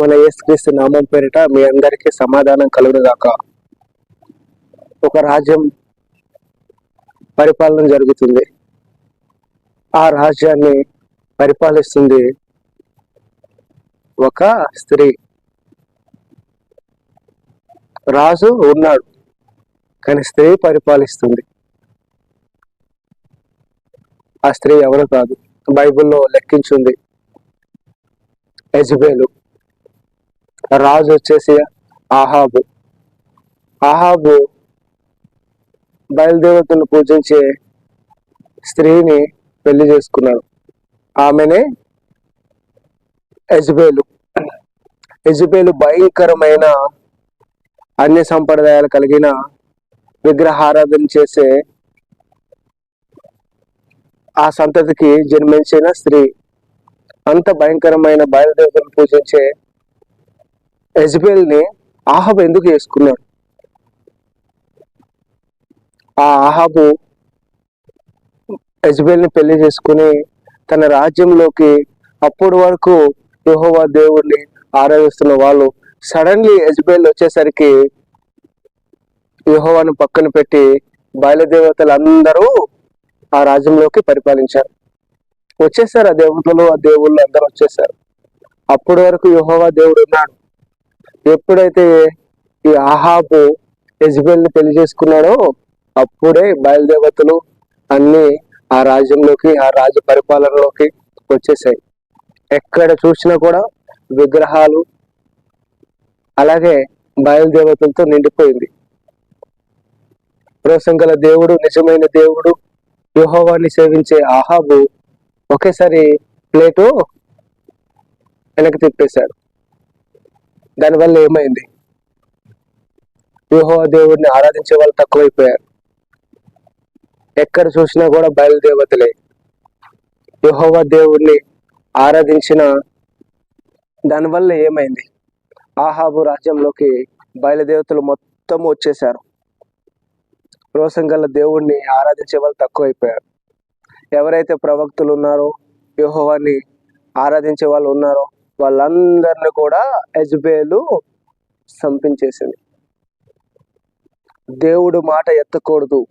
మన యేసుక్రీస్తు నామం పేరిట మీ అందరికీ సమాధానం కలుగుగాక ఒక రాజ్యం పరిపాలన జరుగుతుంది. ఆ రాజ్యాన్ని పరిపాలిస్తుంది ఒక స్త్రీ. రాజు ఉన్నాడు కానీ స్త్రీ పరిపాలిస్తుంది. ఆ స్త్రీ ఎవరు కాదు. బైబిల్లో లెక్కించుంది యజ్బేలు. రాజు వచ్చేసి ఆహాబు ఆహాబు బయలుదేవతను పూజించే స్త్రీని పెళ్ళి చేసుకున్నాడు. ఆమెనే యజ్బేలు. యజ్బేలు భయంకరమైన అన్య సంప్రదాయాలు కలిగిన విగ్రహారాధన చేసే ఆ సంతతికి జన్మించిన స్త్రీ. అంత భయంకరమైన బయలుదేవతను పూజించే యజ్బేల్ని ఆహాబు ఎందుకు చేసుకున్నాడు? ఆ ఆహాబు యజ్బేల్ని పెళ్ళి చేసుకుని తన రాజ్యంలోకి అప్పటి వరకు యహోవా దేవుణ్ణి ఆరాధిస్తున్న వాళ్ళు సడన్లీ యజ్బేల్ వచ్చేసరికి యహోవాను పక్కన పెట్టి బయలుదేవతలందరూ ఆ రాజ్యంలోకి పరిపాలించారు. వచ్చేసారు ఆ దేవతలు ఆ దేవుళ్ళు అందరూ వచ్చేసారు. అప్పటి వరకు యహోవా దేవుడు ఉన్నాడు. ఎప్పుడైతే ఈ ఆహాబు యజ్బేల్ని పెళ్ళి చేసుకున్నాడో అప్పుడే బయలుదేవతలు అన్ని ఆ రాజ్యంలోకి ఆ రాజ్య పరిపాలనలోకి వచ్చేసాయి ఎక్కడ చూసినా కూడా విగ్రహాలు అలాగే బయలుదేవతలతో నిండిపోయింది. రోషం గల దేవుడు నిజమైన దేవుడు యుహోవాన్ని సేవించే ఆహాబు ఒకేసారి ప్లేటు వెనక్కి తిప్పేశాడు. దానివల్ల ఏమైంది? యూహో దేవుడిని ఆరాధించే వాళ్ళు తక్కువైపోయారు. ఎక్కడ చూసినా కూడా బయలుదేవతలే యుహోవా దేవుడిని ఆరాధించిన దానివల్ల ఏమైంది? ఆహాబు రాజ్యంలోకి బయలుదేవతలు మొత్తం వచ్చేసారు రోషం గల దేవుణ్ణి ఆరాధించే వాళ్ళు తక్కువైపోయారు. ఎవరైతే ప్రవక్తలు ఉన్నారో యెహోవాని ఆరాధించే వాళ్ళు ఉన్నారో వాళ్ళందరిని కూడా యజ్బేలు సంపించేసింది దేవుడు మాట ఎత్తకూడదు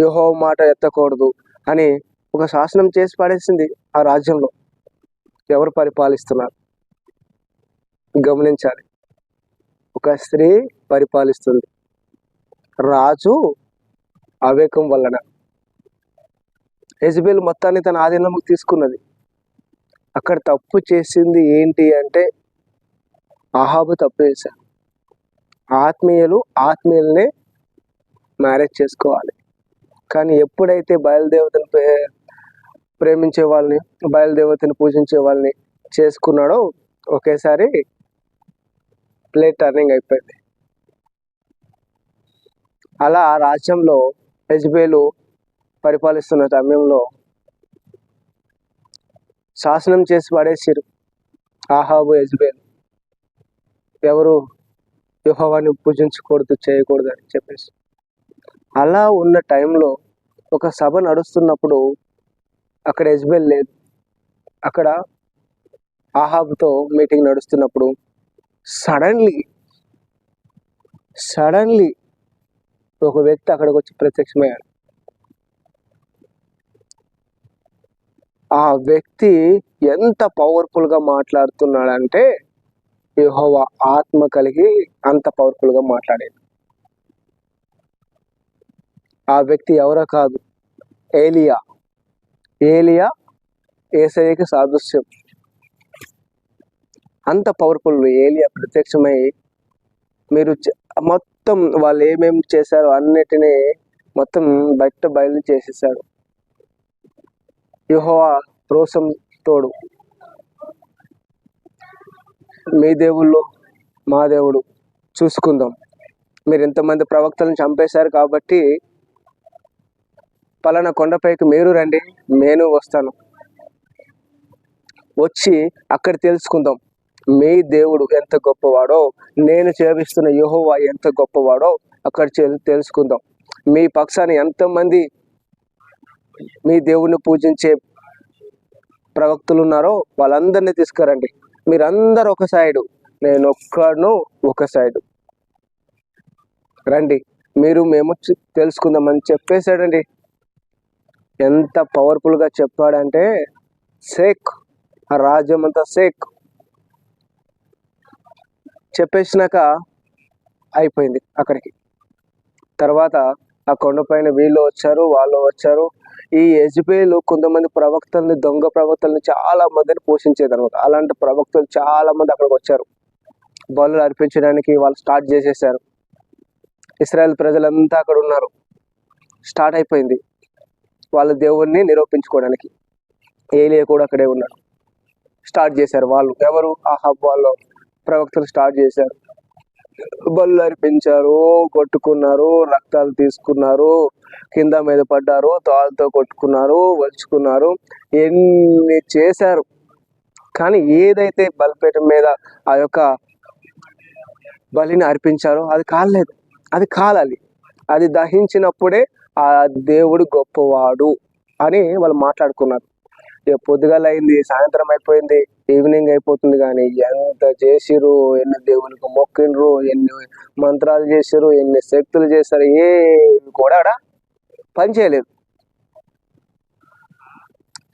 యహో మాట ఎత్తకూడదు అని ఒక శాసనం చేసి పడేసింది ఆ రాజ్యంలో. ఎవరు పరిపాలిస్తున్నారు? గమనించాలి. ఒక స్త్రీ పరిపాలిస్తుంది. రాజు అవేకం వలన. యజ్బేల్ మొత్తాన్ని తన ఆధీనంలోకి తీసుకున్నది. అక్కడ తప్పు చేసింది ఏంటి అంటే అహాబు తప్పు చేశారు ఆత్మీయులు ఆత్మీయులనే మ్యారేజ్ చేసుకోవాలి. కానీ ఎప్పుడైతే బయలుదేవతను ప్రే- ప్రేమించే వాళ్ళని బయలుదేవతని పూజించే వాళ్ళని చేసుకున్నాడో ఒకేసారి ప్లేట్ టర్నింగ్ అయిపోయింది. అలా ఆ రాజ్యంలో యజ్బేలు పరిపాలిస్తున్న సమయంలో శాసనం చేసి పడేసారు. ఆహాబు యజ్బేల్. ఎవరు యుహోవాన్ని పూజించకూడదు చేయకూడదు అని చెప్పేసి. అలా ఉన్న టైంలో ఒక సభ నడుస్తున్నప్పుడు అక్కడ యజ్బేల్ లేదు అక్కడ ఆహాబ్తో మీటింగ్ నడుస్తున్నప్పుడు సడన్లీ సడన్లీ ఒక వ్యక్తి అక్కడికి వచ్చి ప్రత్యక్షమయ్యాడు. ఆ వ్యక్తి ఎంత పవర్ఫుల్గా మాట్లాడుతున్నాడంటే యహోవ ఆత్మ కలిగి అంత పవర్ఫుల్గా మాట్లాడేది. ఆ వ్యక్తి ఎవరో కాదు ఏలియా. ఏలియా ఏసయ్యకి సాదృశ్యం. అంత పవర్ఫుల్ ఏలియా ప్రత్యక్షమై మీరు మొత్తం వాళ్ళు ఏమేమి చేశారో అన్నిటినీ మొత్తం బయట బయలు చేసేసాడు. యుహోవా రోసం తోడు. మీ దేవుళ్ళు మా దేవుడు. చూసుకుందాం. మీరు ఎంతమంది ప్రవక్తలను చంపేశారు కాబట్టి పలానా కొండపైకి మీరు రండి నేను వస్తాను. వచ్చి అక్కడ తెలుసుకుందాం. మీ దేవుడు ఎంత గొప్పవాడో నేను చేపిస్తున్న యెహోవా ఎంత గొప్పవాడో అక్కడ తెలుసుకుందాం. మీ పక్షాన్ని ఎంతమంది మీ దేవుణ్ణి పూజించే ప్రవక్తలు ఉన్నారో వాళ్ళందరినీ తీసుకురండి. మీరందరూ ఒక సైడు నేను ఒక్కడును ఒక సైడు. రండి మీరు మేము తెలుసుకుందామని చెప్పేశాడండి. ఎంత పవర్ఫుల్గా చెప్పాడంటే సేక్ ఆ రాజ్యం అంతా సేక్ చెప్పేసినాక అయిపోయింది అక్కడికి. తర్వాత ఆ కొండపైన వీళ్ళు వచ్చారు వాళ్ళు వచ్చారు. ఈ యజ్బేలు కొంతమంది ప్రవక్తల్ని దొంగ ప్రవక్తల్ని చాలా మందిని పోషించేది అనమాట అలాంటి ప్రవక్తలు చాలా మంది అక్కడికి వచ్చారు. బలు అర్పించడానికి వాళ్ళు స్టార్ట్ చేసేసారు. ఇస్రాయల్ ప్రజలంతా అక్కడ ఉన్నారు. స్టార్ట్ అయిపోయింది. వాళ్ళ దేవుణ్ణి నిరూపించుకోవడానికి. ఏలియా కూడా అక్కడే ఉన్నాడు. స్టార్ట్ చేశారు వాళ్ళు. ఎవరు? ఆ హబ్ వాళ్ళు. ప్రవక్తలు స్టార్ట్ చేశారు. బళ్ళు అర్పించారు కొట్టుకున్నారు రక్తాలు తీసుకున్నారు కింద మీద పడ్డారు తాళ్ళతో కొట్టుకున్నారు వలుచుకున్నారు ఎన్ని చేశారు. కానీ ఏదైతే బలిపేట మీద ఆ యొక్క బలిని అర్పించారో అది కాలేదు. అది కాలాలి. అది దహించినప్పుడే ఆ దేవుడు గొప్పవాడు అని వాళ్ళు మాట్లాడుకున్నారు. ఇక పొద్దుగాల అయింది సాయంత్రం అయిపోయింది. ఈవినింగ్ అయిపోతుంది కానీ ఎంత చేసిరు ఎన్ని దేవునికి మొక్కిండ్రు ఎన్ని మంత్రాలు చేసిరు ఎన్ని శక్తులు చేశారు ఏ కూడా ఆడ పని చేయలేదు.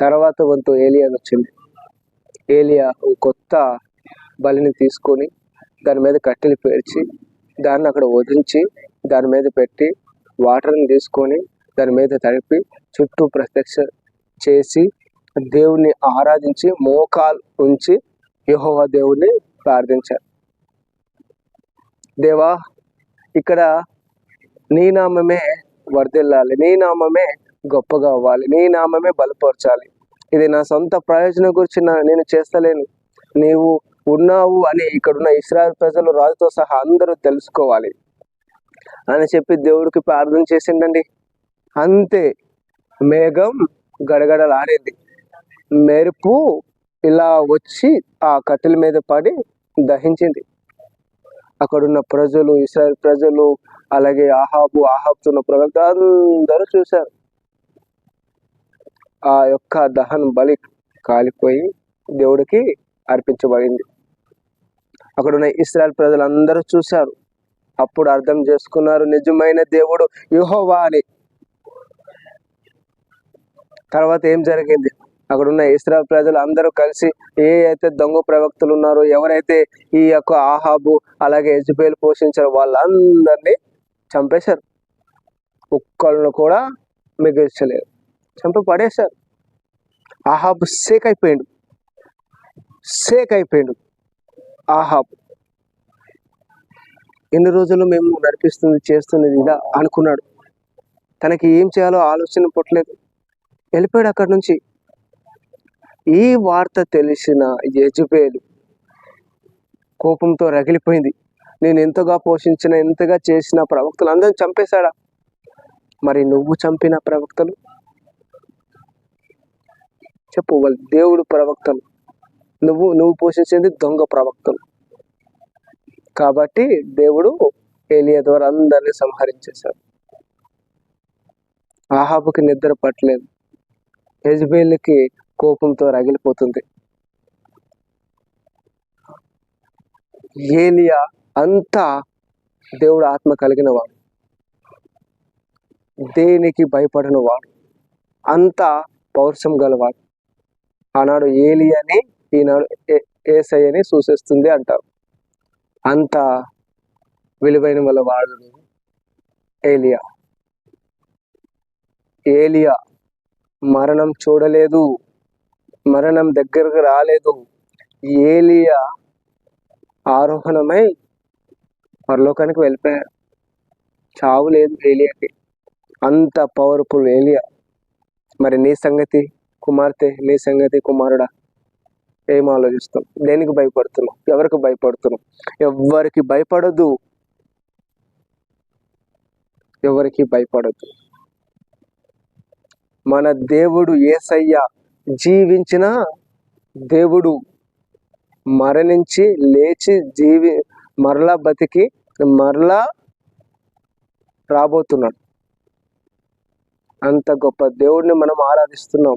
తర్వాత వంతు ఏలియా వచ్చింది. ఏలియా ఒక కొత్త బలిని తీసుకొని దాని మీద కట్టెలు పేర్చి దాన్ని అక్కడ వదిలించి దాని మీద పెట్టి వాటర్ని తీసుకొని దాని మీద తడిపి చుట్టూ ప్రత్యక్ష చేసి దేవుణ్ణి ఆరాధించి మోకాలు ఉంచి యెహోవా దేవుణ్ణి ప్రార్థించారు. దేవా ఇక్కడ నీ నామమే వర్ధిల్లాలి నీ నామమే గొప్పగా అవ్వాలి నీ నామమే బలపరచాలి. ఇది నా సొంత ప్రయోజనం గురించి నేను చేస్తలేను. నీవు ఉన్నావు అని ఇక్కడున్న ఇస్రాయల్ ప్రజలు రాజుతో సహా అందరూ తెలుసుకోవాలి. అని చెప్పి దేవుడికి ప్రార్థన చేసిండండి. అంతే మేఘం గడగడలాడింది. మెరుపు ఇలా వచ్చి ఆ కట్టెల మీద పడి దహించింది. అక్కడున్న ప్రజలు ఇస్రాయల్ ప్రజలు అలాగే ఆహాబు ఆహాబుతున్న ప్రవక్త అందరూ చూశారు. ఆ యొక్క దహన బలి కాలిపోయి దేవుడికి అర్పించబడింది. అక్కడున్న ఇస్రాయల్ ప్రజలందరూ చూశారు. అప్పుడు అర్థం చేసుకున్నారు నిజమైన దేవుడు యుహోవా అని. తర్వాత ఏం జరిగింది? అక్కడున్న ఇస్రాయల్ ప్రజలు అందరూ కలిసి ఏ అయితే దొంగ ప్రవక్తలు ఉన్నారో ఎవరైతే ఈ యొక్క ఆహాబు అలాగే యజ్బేల్ పోషించారో వాళ్ళందరినీ చంపేశారు. ఒక్కళ్ళను కూడా మిగిల్చలేరు చంపి పడేశారు. ఆహాబు సేక్ అయిపోయిండు. సేక్ అయిపోయిండు ఆహాబు ఎన్ని రోజులు మేము నడిపిస్తుంది చేస్తున్నది ఇదా అనుకున్నాడు. తనకి ఏం చేయాలో ఆలోచన పుట్టలేదు. వెళ్ళిపోయాడు అక్కడి నుంచి. ఈ వార్త తెలిసిన యజుబేలు కోపంతో రగిలిపోయింది. నేను ఎంతగా పోషించిన ఎంతగా చేసిన ప్రవక్తలు అందరిని చంపేశాడా? మరి నువ్వు చంపిన ప్రవక్తలు? చెప్పు వాళ్ళు దేవుడు ప్రవక్తలు. నువ్వు నువ్వు పోషించేది దొంగ ప్రవక్తలు. కాబట్టి దేవుడు ఏలియా ద్వారా అందరినీ సంహరించేశాడు. ఆహాబుకి నిద్ర పట్టలేదు. యజ్బేల్కి కోపంతో రగిలిపోతుంది. ఏలియా అంతా దేవుడు ఆత్మ కలిగిన వాడు. దేనికి భయపడిన వాడు. అంతా పౌరుషం గలవాడు. ఆనాడు ఏలియాని ఈనాడు ఏ- ఏసయ్యని సూచిస్తుంది అంటారు. అంత విలువైన వాళ్ళ వాడు ఏలియా. ఏలియా మరణం చూడలేదు. మరణం దగ్గరకు రాలేదు. ఏలియా ఆరోహణమై పరలోకానికి వెళ్ళిపోయాడు చావు లేదు ఏలియాకి. అంత పవర్ఫుల్ ఏలియా. మరి నీ సంగతి కుమార్తె నీ సంగతి కుమారుడా? ఏం ఆలోచిస్తాం దేనికి భయపడుతున్నాం ఎవరికి భయపడుతున్నాం ఎవరికి భయపడదు. ఎవరికి భయపడదు? మన దేవుడు ఏసయ్య జీవించిన దేవుడు మరణించి లేచి జీవి మరలా బతికి మరలా రాబోతున్నాడు. అంత గొప్ప దేవుడిని మనం ఆరాధిస్తున్నాం.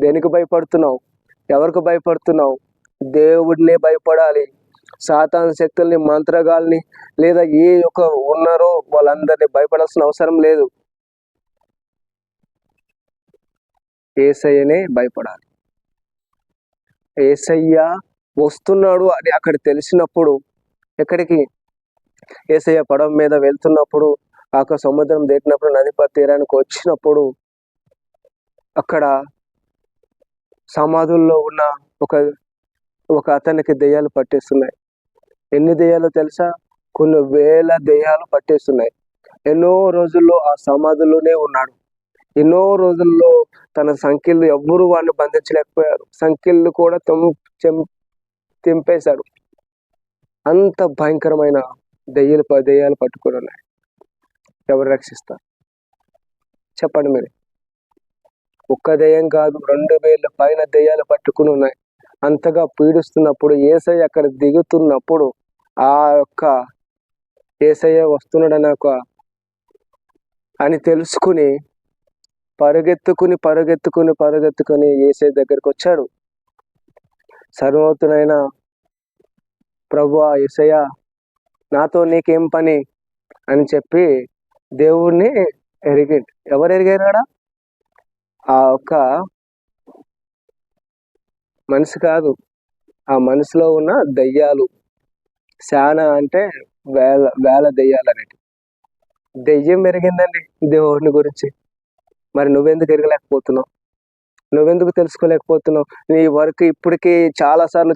దేనికి భయపడుతున్నావు? ఎవరికి భయపడుతున్నావు? దేవుడినే భయపడాలి. సాతాన్ శక్తుల్ని మంత్రగాల్ని లేదా ఏ యొక్క ఉన్నారో వాళ్ళందరినీ భయపడాల్సిన అవసరం లేదు. ఏసయ్యనే భయపడాలి. ఏసయ్య వస్తున్నాడు అని అక్కడ తెలిసినప్పుడు ఎక్కడికి? ఏసయ్య పడవ మీద వెళ్తున్నప్పుడు ఆ సముద్రం దాటినప్పుడు నదిప తీరానికి వచ్చినప్పుడు అక్కడ సమాధుల్లో ఉన్న ఒక ఒక అతనికి దెయ్యాలు పట్టేస్తున్నాయి. ఎన్ని దెయ్యాలు తెలుసా? కొన్ని వేల దెయ్యాలు పట్టేస్తున్నాయి. ఎన్నో రోజుల్లో ఆ సమాధుల్లోనే ఉన్నాడు. ఎన్నో రోజుల్లో తన సంఖ్యలు ఎవ్వరూ వాడిని బంధించలేకపోయారు. సంఖ్యలు కూడా తెం తెంపేశాడు. అంత భయంకరమైన దెయ్యాలు దెయ్యాలు పట్టుకుని ఉన్నాయి. ఎవరు రక్షిస్తారు? చెప్పండి మీరు. ఒక్క దెయ్యం కాదు రెండు వేల పైన దెయ్యాలు పట్టుకుని ఉన్నాయి. అంతగా పీడిస్తున్నప్పుడు ఏసయ్య అక్కడ దిగుతున్నప్పుడు ఆ యొక్క ఏసయ్య వస్తున్నాడని ఒక అని తెలుసుకుని పరుగెత్తుకుని పరుగెత్తుకుని పరుగెత్తుకుని ఏసే దగ్గరికి వచ్చాడు సర్వోతునైన ప్రభు ఏసయ్య నాతో నీకేం పని? అని చెప్పి దేవుణ్ణి ఎరిగి ఎవరు ఎరిగారా ఆ ఒక్క మనిషి కాదు. ఆ మనసులో ఉన్న దయ్యాలు. శాన అంటే వేల వేల దెయ్యాలు అనేటి దెయ్యం పెరిగిందండి దేవుడిని గురించి. మరి నువ్వెందుకు ఎరగలేకపోతున్నావు? నువ్వెందుకు తెలుసుకోలేకపోతున్నావు? నీ వర్క్ ఇప్పటికీ చాలా సార్లు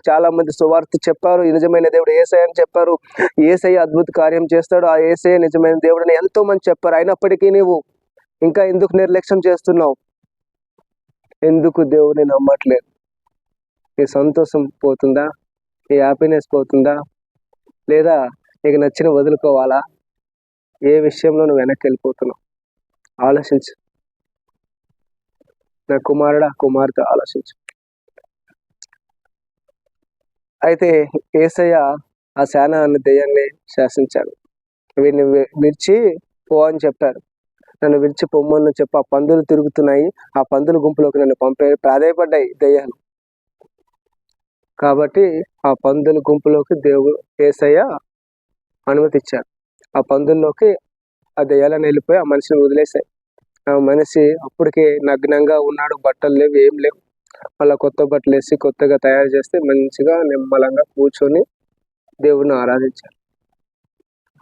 సువార్త చెప్పారు నిజమైన దేవుడు ఏసై అని చెప్పారు ఏసై అద్భుత కార్యం చేస్తాడు ఆ ఏసై నిజమైన దేవుడు ఎంతో మంది చెప్పారు అయినప్పటికీ నీవు ఇంకా ఎందుకు నిర్లక్ష్యం చేస్తున్నావు? ఎందుకు దేవుడిని నమ్మట్లేదు? నీ సంతోషం పోతుందా? నీ హ్యాపీనెస్ పోతుందా? లేదా నీకు నచ్చిన వదులుకోవాలా? ఏ విషయంలో నువ్వు వెనక్కి వెళ్ళిపోతున్నావు? ఆలోచించు. నా కుమారుడు ఆ కుమార్తె ఆలోచించు. అయితే ఏసయ్య ఆ సేన అనే దెయ్యాన్ని శాసించాడు. వీడిని విడిచి పో అని చెప్పారు నన్ను విడిచి పొమ్మని చెప్పి ఆ పందులు తిరుగుతున్నాయి ఆ పందుల గుంపులోకి నన్ను పంపే ప్రాధాయపడ్డాయి దెయ్యాలు. కాబట్టి ఆ పందుల గుంపులోకి దేవుడు ఏసయ్య అనుమతి ఇచ్చాడు ఆ పందుల్లోకి ఆ దెయ్యాలను వెళ్ళిపోయి ఆ మనిషిని వదిలేశాయి. మనిషి అప్పటికే నగ్నంగా ఉన్నాడు బట్టలు లేవు ఏం లేవు. మళ్ళీ కొత్త బట్టలు వేసి కొత్తగా తయారు చేస్తే మంచిగా నిమ్మలంగా కూర్చొని దేవుడిని ఆరాధించారు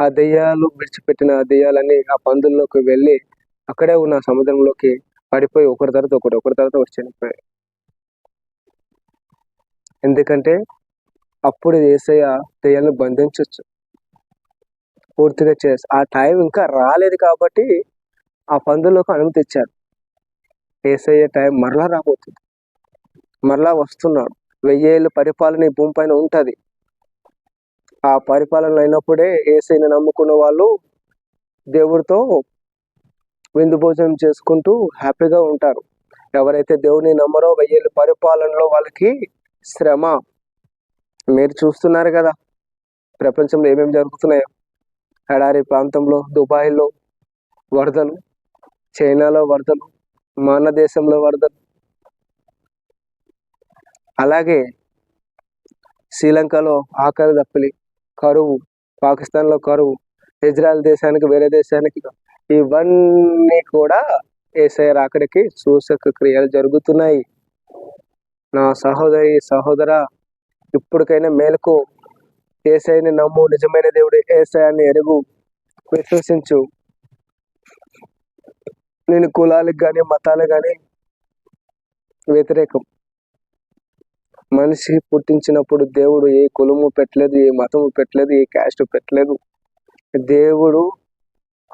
ఆ దెయ్యాలు విడిచిపెట్టిన ఆ దెయ్యాలన్నీ ఆ పందుల్లోకి వెళ్ళి అక్కడే ఉన్న సముద్రంలోకి పడిపోయి ఒకరి తర్వాత ఒకటి ఒకరి తర్వాత ఒకటి చనిపోయాయి ఎందుకంటే అప్పుడు ఏసయ్య దెయ్యాలను బంధించవచ్చు పూర్తిగా చేసి ఆ టైం ఇంకా రాలేదు కాబట్టి ఆ పందులకు అనుమతి ఇచ్చారు. ఏసయ్య టైం మరలా రాబోతుంది. మరలా వస్తున్నాడు. వెయ్యేళ్ళు పరిపాలన ఈ భూమి పైన ఉంటుంది. ఆ పరిపాలన అయినప్పుడే ఏసైని నమ్ముకున్న వాళ్ళు దేవుడితో విందు భోజనం చేసుకుంటూ హ్యాపీగా ఉంటారు. ఎవరైతే దేవుని నమ్మరో వెయ్యేళ్ళు పరిపాలనలో వాళ్ళకి శ్రమ. మీరు చూస్తున్నారు కదా ప్రపంచంలో ఏమేమి జరుగుతున్నాయో. ఎడారి ప్రాంతంలో దుబాయ్లో వరదలు చైనాలో వరదలు మన దేశంలో వరదలు. అలాగే శ్రీలంకలో ఆకలి దప్పిలి కరువు పాకిస్తాన్లో కరువు ఇజ్రాయెల్ దేశానికి వేరే దేశానికి ఇవన్నీ కూడా ఏసఐ రాకడికి సూచక క్రియలు జరుగుతున్నాయి. నా సహోదరి సహోదర ఇప్పటికైనా మేలకు. ఏసైని నమ్ము నిజమైన దేవుడు ఏసయాన్ని ఎరుగు విశ్వసించు. నేను కులాలకు కానీ మతాలకు కానీ వ్యతిరేకం. మనిషి పుట్టించినప్పుడు దేవుడు ఏ కులము పెట్టలేదు ఏ మతము పెట్టలేదు ఏ క్యాస్ట్ పెట్టలేదు. దేవుడు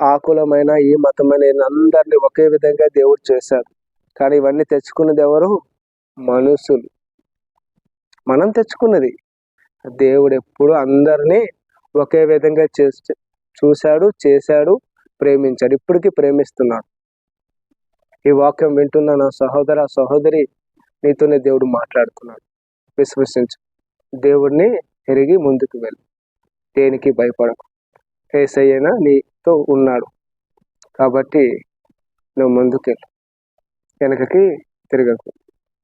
ఆ కులమైన ఏ మతమైన అందరినీ ఒకే విధంగా దేవుడు చేశాడు. కానీ ఇవన్నీ తెచ్చుకున్నది ఎవరు? మనుషులు. మనం తెచ్చుకున్నది. దేవుడు ఎప్పుడు అందరినీ ఒకే విధంగా చేసి చూశాడు చేశాడు ప్రేమించాడు. ఇప్పటికీ ప్రేమిస్తున్నాడు. ఈ వాక్యం వింటున్న నా సహోదర సహోదరి నీతోనే దేవుడు మాట్లాడుతున్నాడు విశ్వసించు. దేవుడిని ఎరిగి ముందుకు వెళ్ళి. దేనికి భయపడకు. ఏసయ్యన నీతో ఉన్నాడు. కాబట్టి నువ్వు ముందుకెళ్ళు. వెనకకి తిరగకు.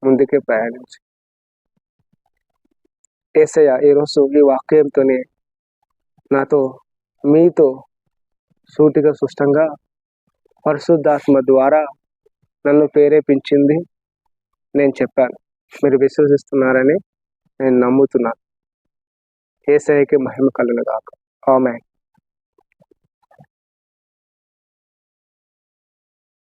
ముందుకే ప్రయాణించు. ఏసయ్య ఈరోజు ఈ వాక్యంతోనే నాతో మీతో సూటిగా సుష్టంగా పరిశుద్ధాత్మ ద్వారా నన్ను ప్రేరేపించింది నేను చెప్పాను. మీరు విశ్వసిస్తున్నారని నేను నమ్ముతున్నాను. ఏసఐకి మహిమ కలుగును కాక ఆమె